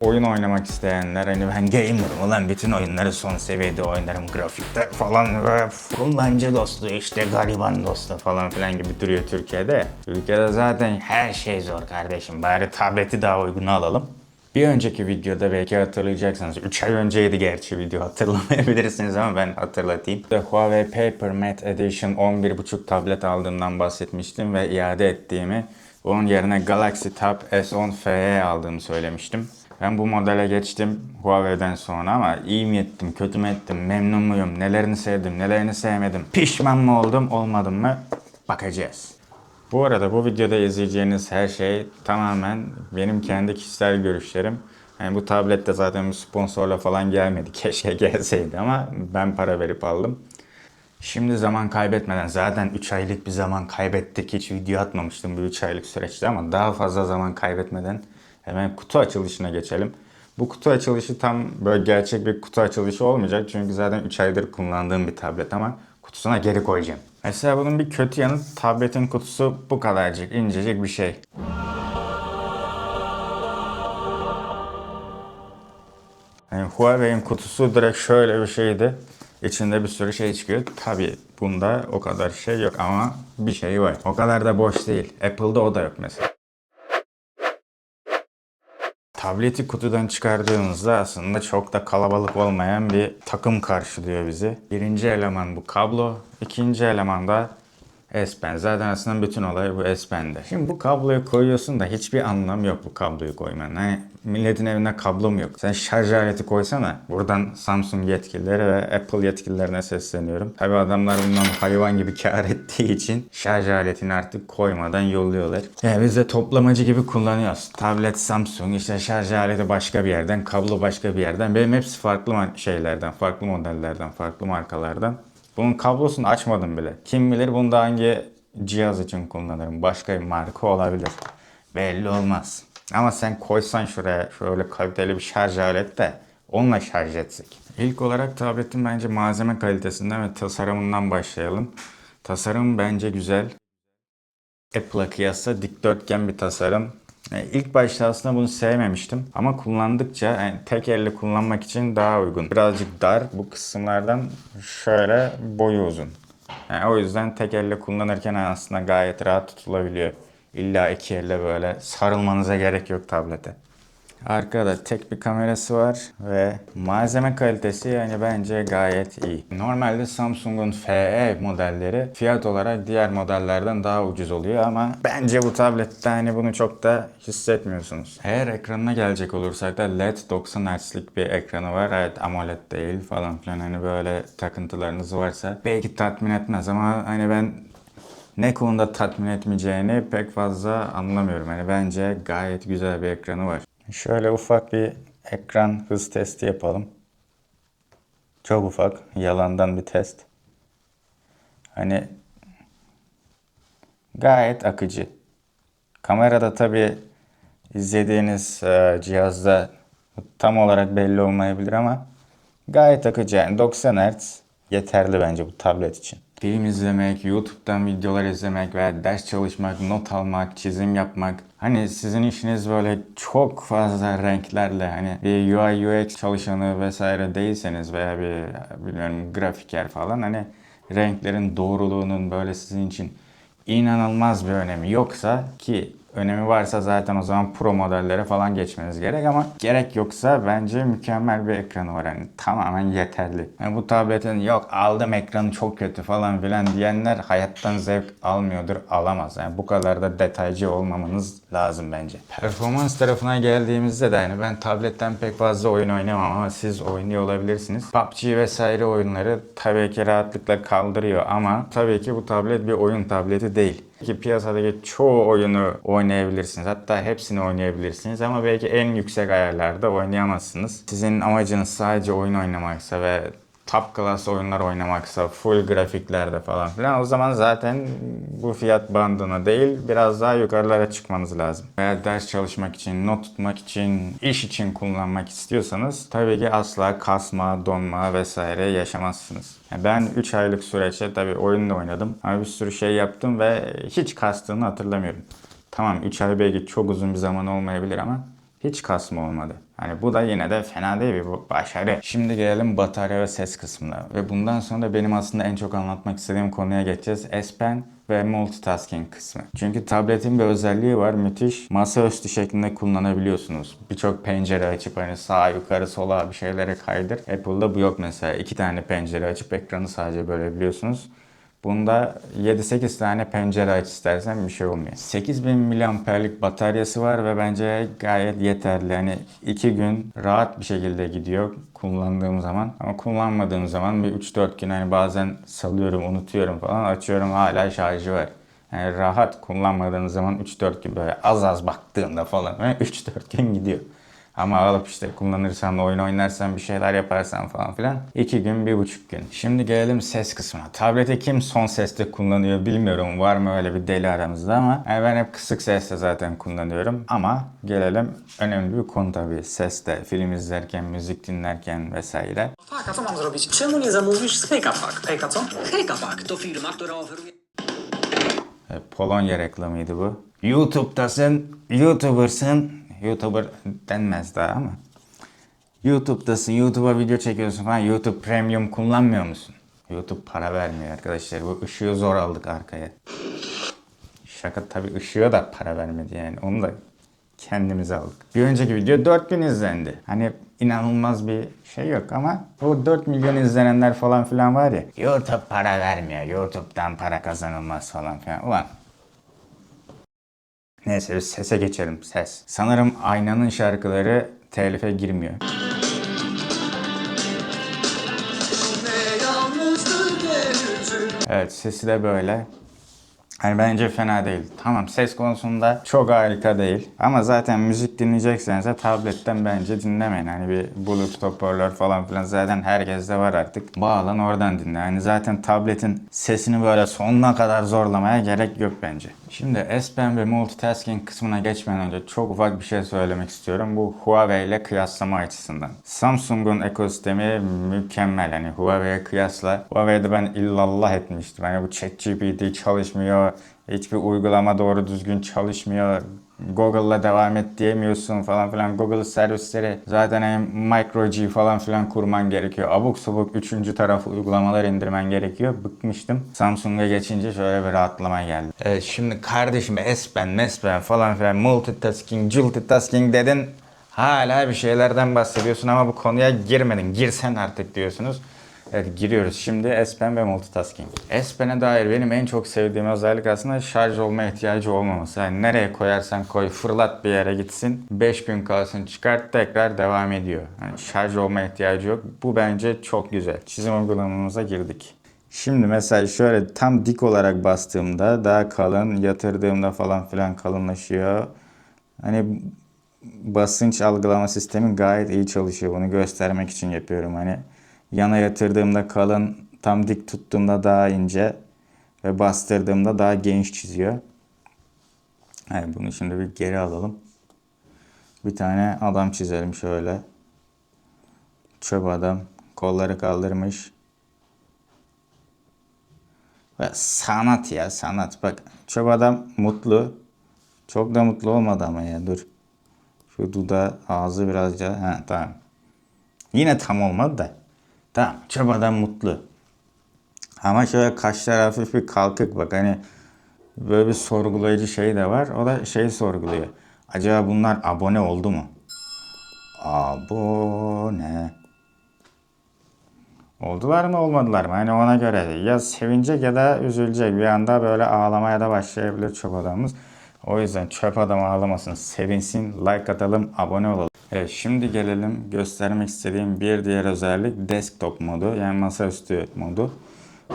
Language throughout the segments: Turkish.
Oyun oynamak isteyenler hani ben gamer'ım ulan bütün oyunları son seviyede oynarım grafikte falan ve kullanıcı dostu işte gariban dostu falan filan gibi duruyor Türkiye'de. Türkiye'de zaten her şey zor kardeşim bari tableti daha uyguna alalım. Bir önceki videoda belki hatırlayacaksınız. 3 ay önceydi gerçi video hatırlamayabilirsiniz ama ben hatırlatayım. The Huawei Paper Mate Edition 11.5 tablet aldığımdan bahsetmiştim ve iade ettiğimi onun yerine Galaxy Tab S10 FE aldığımı söylemiştim. Ben bu modele geçtim Huawei'den sonra ama iyi mi ettim, kötü mü ettim, memnun muyum, nelerini sevdim, nelerini sevmedim, pişman mı oldum, olmadım mı bakacağız. Bu arada bu videoda izleyeceğiniz her şey tamamen benim kendi kişisel görüşlerim. Yani bu tablette zaten bir sponsorla falan gelmedi. Keşke gelseydi ama ben para verip aldım. Şimdi zaman kaybetmeden zaten 3 aylık bir zaman kaybettik. Hiç video atmamıştım bu 3 aylık süreçte ama daha fazla zaman kaybetmeden hemen kutu açılışına geçelim. Bu kutu açılışı tam böyle gerçek bir kutu açılışı olmayacak. Çünkü zaten 3 aydır kullandığım bir tablet ama kutusuna geri koyacağım. Mesela bunun bir kötü yanı tabletin kutusu bu kadarcık incecik bir şey. Yani Huawei'in kutusu direkt şöyle bir şeydi. İçinde bir sürü şey çıkıyor. Tabi bunda o kadar şey yok ama bir şey var. O kadar da boş değil. Apple'da o da yok mesela. Tableti kutudan çıkardığımızda aslında çok da kalabalık olmayan bir takım karşılıyor bizi. Birinci eleman bu kablo, ikinci eleman da S Pen. Zaten aslında bütün olay bu S Pen'de. Şimdi bu kabloyu koyuyorsun da hiçbir anlam yok bu kabloyu koymanın. Hani milletin evinde kablo mu yok? Sen şarj aleti koysana. Buradan Samsung yetkilileri ve Apple yetkililerine sesleniyorum. Tabi adamlar bundan hayvan gibi kar ettiği için şarj aletini artık koymadan yolluyorlar. Yani biz de toplamacı gibi kullanıyoruz. Tablet Samsung, işte şarj aleti başka bir yerden, kablo başka bir yerden. Benim hepsi farklı şeylerden, farklı modellerden, farklı markalardan. Bunun kablosunu açmadım bile. Kim bilir bunda hangi cihaz için kullanırım. Başka bir marka olabilir. Belli olmaz. Ama sen koysan şuraya şöyle kaliteli bir şarj aleti de onunla şarj etsek. İlk olarak tabletin bence malzeme kalitesinden ve tasarımından başlayalım. Tasarım bence güzel. Apple'a kıyasla dikdörtgen bir tasarım. Yani ilk başta aslında bunu sevmemiştim ama kullandıkça yani tek elle kullanmak için daha uygun. Birazcık dar bu kısımlardan şöyle boyu uzun. Yani o yüzden tek elle kullanırken aslında gayet rahat tutulabiliyor. İlla iki elle böyle sarılmanıza gerek yok tablete. Arkada tek bir kamerası var ve malzeme kalitesi yani bence gayet iyi. Normalde Samsung'un FE modelleri fiyat olarak diğer modellerden daha ucuz oluyor ama bence bu tablette hani bunu çok da hissetmiyorsunuz. Eğer ekranına gelecek olursak da LED 90 Hz'lik bir ekranı var. Evet AMOLED değil falan filan hani böyle takıntılarınız varsa belki tatmin etmez ama hani ben ne konuda tatmin etmeyeceğini pek fazla anlamıyorum. Yani bence gayet güzel bir ekranı var. Şöyle ufak bir ekran hız testi yapalım. Çok ufak, yalandan bir test. Hani gayet akıcı. Kamerada tabii izlediğiniz e, cihazda tam olarak belli olmayabilir ama gayet akıcı. Yani 90 Hz yeterli bence bu tablet için. Film izlemek, YouTube'dan videolar izlemek veya ders çalışmak, not almak, çizim yapmak. Hani sizin işiniz böyle çok fazla renklerle hani bir UI UX çalışanı vesaire değilseniz veya bir bilmiyorum grafiker falan hani renklerin doğruluğunun böyle sizin için inanılmaz bir önemi yoksa ki önemi varsa zaten o zaman pro modellere falan geçmeniz gerek ama gerek yoksa bence mükemmel bir ekranı var. Yani tamamen yeterli. Yani bu tabletin yok aldım ekranı çok kötü falan filan diyenler hayattan zevk almıyordur, alamaz. Yani bu kadar da detaycı olmamanız lazım bence. Performans tarafına geldiğimizde de yani ben tabletten pek fazla oyun oynamam ama siz oynuyor olabilirsiniz. PUBG vesaire oyunları tabii ki rahatlıkla kaldırıyor ama tabii ki bu tablet bir oyun tableti değil ki piyasadaki çoğu oyunu oynayabilirsiniz. Hatta hepsini oynayabilirsiniz ama belki en yüksek ayarlarda oynayamazsınız. Sizin amacınız sadece oyun oynamaksa ve top class oyunlar oynamaksa, full grafiklerde falan filan o zaman zaten bu fiyat bandına değil biraz daha yukarılara çıkmanız lazım. Veya ders çalışmak için, not tutmak için, iş için kullanmak istiyorsanız tabii ki asla kasma, donma vesaire yaşamazsınız. Yani ben 3 aylık süreçte tabii oyun da oynadım ama bir sürü şey yaptım ve hiç kastığını hatırlamıyorum. Tamam 3 ay belki çok uzun bir zaman olmayabilir ama hiç kasma olmadı. Hani bu da yine de fena değil bir başarı. Şimdi gelelim batarya ve ses kısmına. Ve bundan sonra benim aslında en çok anlatmak istediğim konuya geçeceğiz. S Pen ve multitasking kısmı. Çünkü tabletin bir özelliği var müthiş. Masaüstü şeklinde kullanabiliyorsunuz. Birçok pencere açıp hani sağa yukarı sola bir şeylere kaydır. Apple'da bu yok mesela. iki tane pencere açıp ekranı sadece bölebiliyorsunuz. Bunda 7-8 tane pencere aç istersen bir şey olmuyor. 8000 mAh'lik bataryası var ve bence gayet yeterli. Hani 2 gün rahat bir şekilde gidiyor kullandığım zaman. Ama kullanmadığım zaman bir 3-4 gün hani bazen salıyorum, unutuyorum falan açıyorum hala şarjı var. Yani rahat kullanmadığınız zaman 3-4 gün böyle az az baktığında falan 3-4 gün gidiyor. Ama alıp işte kullanırsan, oyun oynarsan, bir şeyler yaparsan falan filan 2 gün, bir buçuk gün. Şimdi gelelim ses kısmına. Tableti kim son seste kullanıyor bilmiyorum. Var mı öyle bir deli aramızda ama yani ben hep kısık sesle zaten kullanıyorum. Ama gelelim önemli bir konu tabii. Seste, film izlerken, müzik dinlerken vesaire. Tak, a co mam zrobić? Czemu nie zamówisz z Hejka Pak? Hejka co? Hejka Pak to firma, która oferuje... E, Polonya reklamıydı bu. YouTube'dasın, YouTuber'sın. YouTuber denmez daha ama. YouTube'dasın, YouTube'a video çekiyorsun falan. YouTube Premium kullanmıyor musun? YouTube para vermiyor arkadaşlar. Bu ışığı zor aldık arkaya. Şaka tabii ışığa da para vermedi yani. Onu da kendimize aldık. Bir önceki video 4000 izlendi. Hani inanılmaz bir şey yok ama bu 4 milyon izlenenler falan filan var ya. YouTube para vermiyor. YouTube'dan para kazanılmaz falan filan. Ulan Neyse biz sese geçelim. Ses. Sanırım Aynanın şarkıları telife girmiyor. Evet sesi de böyle. Hani bence fena değil. Tamam ses konusunda çok harika değil. Ama zaten müzik dinleyecekseniz de tabletten bence dinlemeyin. Hani bir bluetooth hoparlör falan filan zaten herkeste var artık. Bağlan oradan dinle. Hani zaten tabletin sesini böyle sonuna kadar zorlamaya gerek yok bence. Şimdi S Pen ve multitasking kısmına geçmeden önce çok ufak bir şey söylemek istiyorum. Bu Huawei ile kıyaslama açısından. Samsung'un ekosistemi mükemmel. Hani Huawei'ye kıyasla. Huawei'de ben illallah etmiştim. Hani bu ChatGPT çalışmıyor. Hiçbir uygulama doğru düzgün çalışmıyor. Google'la devam et diyemiyorsun falan filan. Google servisleri zaten hani micro G falan filan kurman gerekiyor. Abuk subuk üçüncü taraf uygulamalar indirmen gerekiyor. Bıkmıştım. Samsung'a geçince şöyle bir rahatlama geldi. Evet şimdi kardeşim S Pen, MES Pen falan filan multitasking, multitasking dedin. Hala bir şeylerden bahsediyorsun ama bu konuya girmedin. Girsen artık diyorsunuz. Evet giriyoruz şimdi S Pen ve multitasking. S Pen'e dair benim en çok sevdiğim özellik aslında şarj olma ihtiyacı olmaması. Yani nereye koyarsan koy fırlat bir yere gitsin 5 gün kalsın çıkart tekrar devam ediyor. Yani şarj olma ihtiyacı yok. Bu bence çok güzel. Çizim uygulamamıza girdik. Şimdi mesela şöyle tam dik olarak bastığımda daha kalın, yatırdığımda falan filan kalınlaşıyor. Hani basınç algılama sistemi gayet iyi çalışıyor. Bunu göstermek için yapıyorum. Hani yana yatırdığımda kalın, tam dik tuttuğumda daha ince ve bastırdığımda daha geniş çiziyor. Evet, bunu şimdi bir geri alalım. Bir tane adam çizelim şöyle. Çöp adam. Kolları kaldırmış. Ve sanat ya sanat. Bak çöp adam mutlu. Çok da mutlu olmadı ama ya dur. Şu dudağı ağzı birazca. Ha tamam. Yine tam olmadı da. Tamam çöp adam mutlu. Ama şöyle kaşlar hafif bir kalkık bak hani böyle bir sorgulayıcı şey de var. O da şey sorguluyor. Acaba bunlar abone oldu mu? Abone. Oldular mı olmadılar mı? Hani ona göre ya sevinecek ya da üzülecek. Bir anda böyle ağlamaya da başlayabilir çöp adamımız. O yüzden çöp adam ağlamasın, sevinsin, like atalım, abone olalım. Evet şimdi gelelim göstermek istediğim bir diğer özellik desktop modu yani masaüstü modu.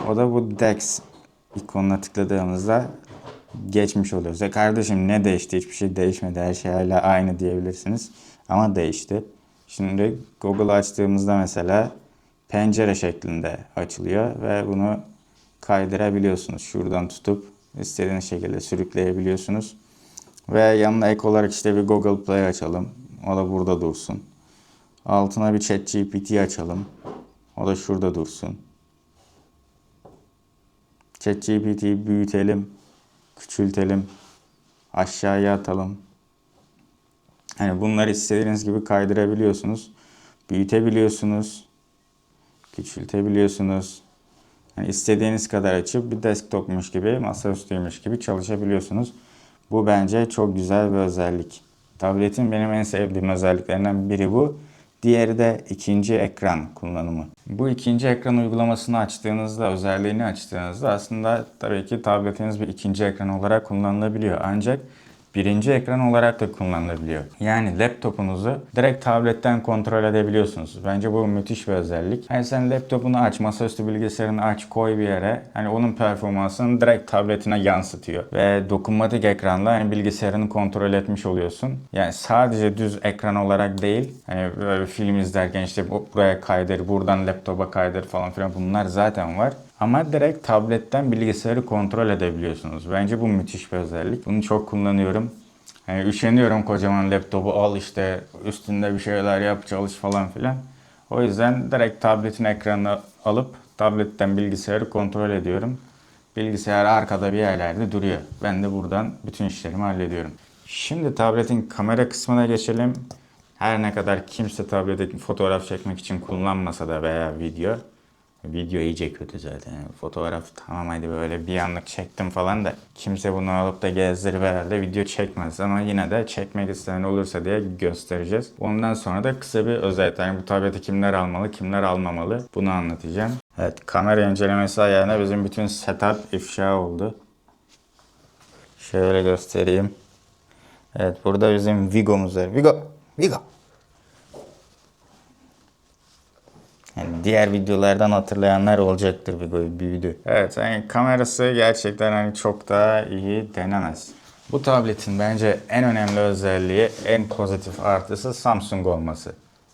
O da bu DeX ikonuna tıkladığımızda geçmiş oluyoruz. E kardeşim ne değişti? Hiçbir şey değişmedi. Her şey hala aynı diyebilirsiniz. Ama değişti. Şimdi Google açtığımızda mesela pencere şeklinde açılıyor ve bunu kaydırabiliyorsunuz. Şuradan tutup istediğiniz şekilde sürükleyebiliyorsunuz. Ve yanına ek olarak işte bir Google Play açalım. O da burada dursun. Altına bir ChatGPT açalım. O da şurada dursun. ChatGPT'yi büyütelim, küçültelim, aşağıya atalım. Hani bunları istediğiniz gibi kaydırabiliyorsunuz. Büyütebiliyorsunuz. Küçültebiliyorsunuz. Yani istediğiniz kadar açıp bir desktopmuş gibi, masaüstüymüş gibi çalışabiliyorsunuz. Bu bence çok güzel bir özellik. Tabletin benim en sevdiğim özelliklerinden biri bu. Diğeri de ikinci ekran kullanımı. Bu ikinci ekran uygulamasını açtığınızda, özelliğini açtığınızda aslında tabii ki tabletiniz bir ikinci ekran olarak kullanılabiliyor. Ancak birinci ekran olarak da kullanılabiliyor. Yani laptopunuzu direkt tabletten kontrol edebiliyorsunuz. Bence bu müthiş bir özellik. Yani sen laptopunu aç, masaüstü bilgisayarını aç, koy bir yere. Hani onun performansını direkt tabletine yansıtıyor. Ve dokunmatik ekranla hani bilgisayarını kontrol etmiş oluyorsun. Yani sadece düz ekran olarak değil. Hani böyle film izlerken işte bu- buraya kaydır, buradan laptopa kaydır falan filan bunlar zaten var. Ama direkt tabletten bilgisayarı kontrol edebiliyorsunuz. Bence bu müthiş bir özellik. Bunu çok kullanıyorum. Yani üşeniyorum kocaman laptopu al işte üstünde bir şeyler yap çalış falan filan. O yüzden direkt tabletin ekranını alıp tabletten bilgisayarı kontrol ediyorum. Bilgisayar arkada bir yerlerde duruyor. Ben de buradan bütün işlerimi hallediyorum. Şimdi tabletin kamera kısmına geçelim. Her ne kadar kimse tableti fotoğraf çekmek için kullanmasa da veya video Video iyice kötü zaten. Yani fotoğraf tamam hadi böyle bir anlık çektim falan da kimse bunu alıp da gezdirip herhalde video çekmez. Ama yine de çekmek isteyen olursa diye göstereceğiz. Ondan sonra da kısa bir özet. Yani bu tableti kimler almalı, kimler almamalı bunu anlatacağım. Evet kamera incelemesi ayağına bizim bütün setup ifşa oldu. Şöyle göstereyim. Evet burada bizim Vigo'muz var. Vigo! Vigo! Yani diğer videolardan hatırlayanlar olacaktır bir büyüdü. Evet yani kamerası gerçekten hani çok daha iyi denemez. Bu tabletin bence en önemli özelliği, en pozitif artısı Samsung olması.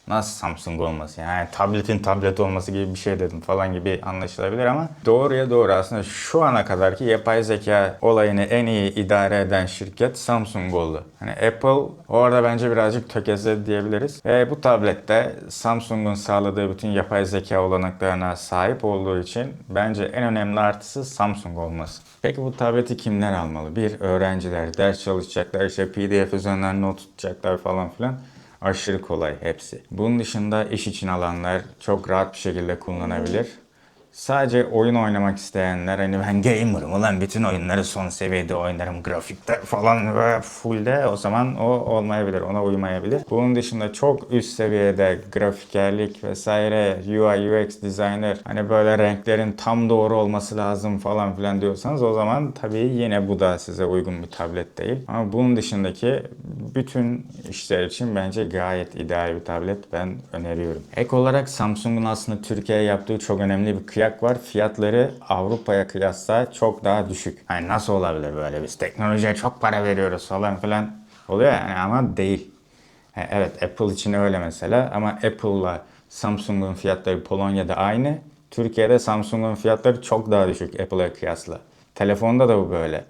Nasıl Samsung olması? Yani tabletin tablet olması gibi bir şey dedim falan gibi anlaşılabilir ama doğruya doğru aslında şu ana kadarki yapay zeka olayını en iyi idare eden şirket Samsung oldu. Hani Apple orada bence birazcık tökezledi diyebiliriz. Ve bu tablette Samsung'un sağladığı bütün yapay zeka olanaklarına sahip olduğu için bence en önemli artısı Samsung olması. Peki bu tableti kimler almalı? Bir, öğrenciler, ders çalışacaklar, işte PDF üzerinden not tutacaklar falan filan aşırı kolay hepsi. Bunun dışında iş için alanlar çok rahat bir şekilde kullanabilir. Sadece oyun oynamak isteyenler hani ben gamer'ım ulan bütün oyunları son seviyede oynarım grafikte falan ve fullde o zaman o olmayabilir ona uymayabilir. Bunun dışında çok üst seviyede grafikerlik vesaire UI UX designer hani böyle renklerin tam doğru olması lazım falan filan diyorsanız o zaman tabii yine bu da size uygun bir tablet değil. Ama bunun dışındaki bütün işler için bence gayet ideal bir tablet ben öneriyorum. Ek olarak Samsung'un aslında Türkiye'ye yaptığı çok önemli bir kıyak var. Fiyatları Avrupa'ya kıyasla çok daha düşük. Hani nasıl olabilir böyle biz teknolojiye çok para veriyoruz falan filan oluyor yani ama değil. Ha, Evet Apple için öyle mesela ama Apple'la Samsung'un fiyatları Polonya'da aynı. Türkiye'de Samsung'un fiyatları çok daha düşük Apple'a kıyasla. Telefonda da bu böyle.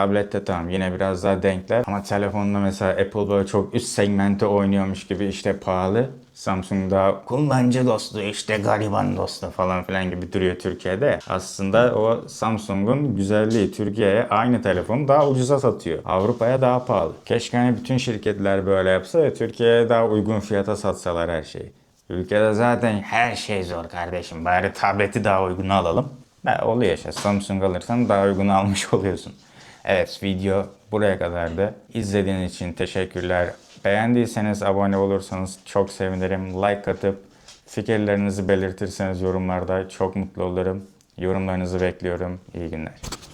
Tablette tamam yine biraz daha denkler ama telefonda mesela Apple böyle çok üst segmente oynuyormuş gibi işte pahalı. Samsung daha kullanıcı dostu işte gariban dostu falan filan gibi duruyor Türkiye'de. Aslında o Samsung'un güzelliği Türkiye'ye aynı telefonu daha ucuza satıyor. Avrupa'ya daha pahalı. Keşke hani bütün şirketler böyle yapsa ve Türkiye'ye daha uygun fiyata satsalar her şeyi. Ülkede zaten her şey zor kardeşim. Bari tableti daha uygun alalım. Ne oluyor işte Samsung alırsan daha uygun almış oluyorsun. Evet video buraya kadardı. İzlediğiniz için teşekkürler. Beğendiyseniz abone olursanız çok sevinirim. Like atıp fikirlerinizi belirtirseniz yorumlarda çok mutlu olurum. Yorumlarınızı bekliyorum. İyi günler.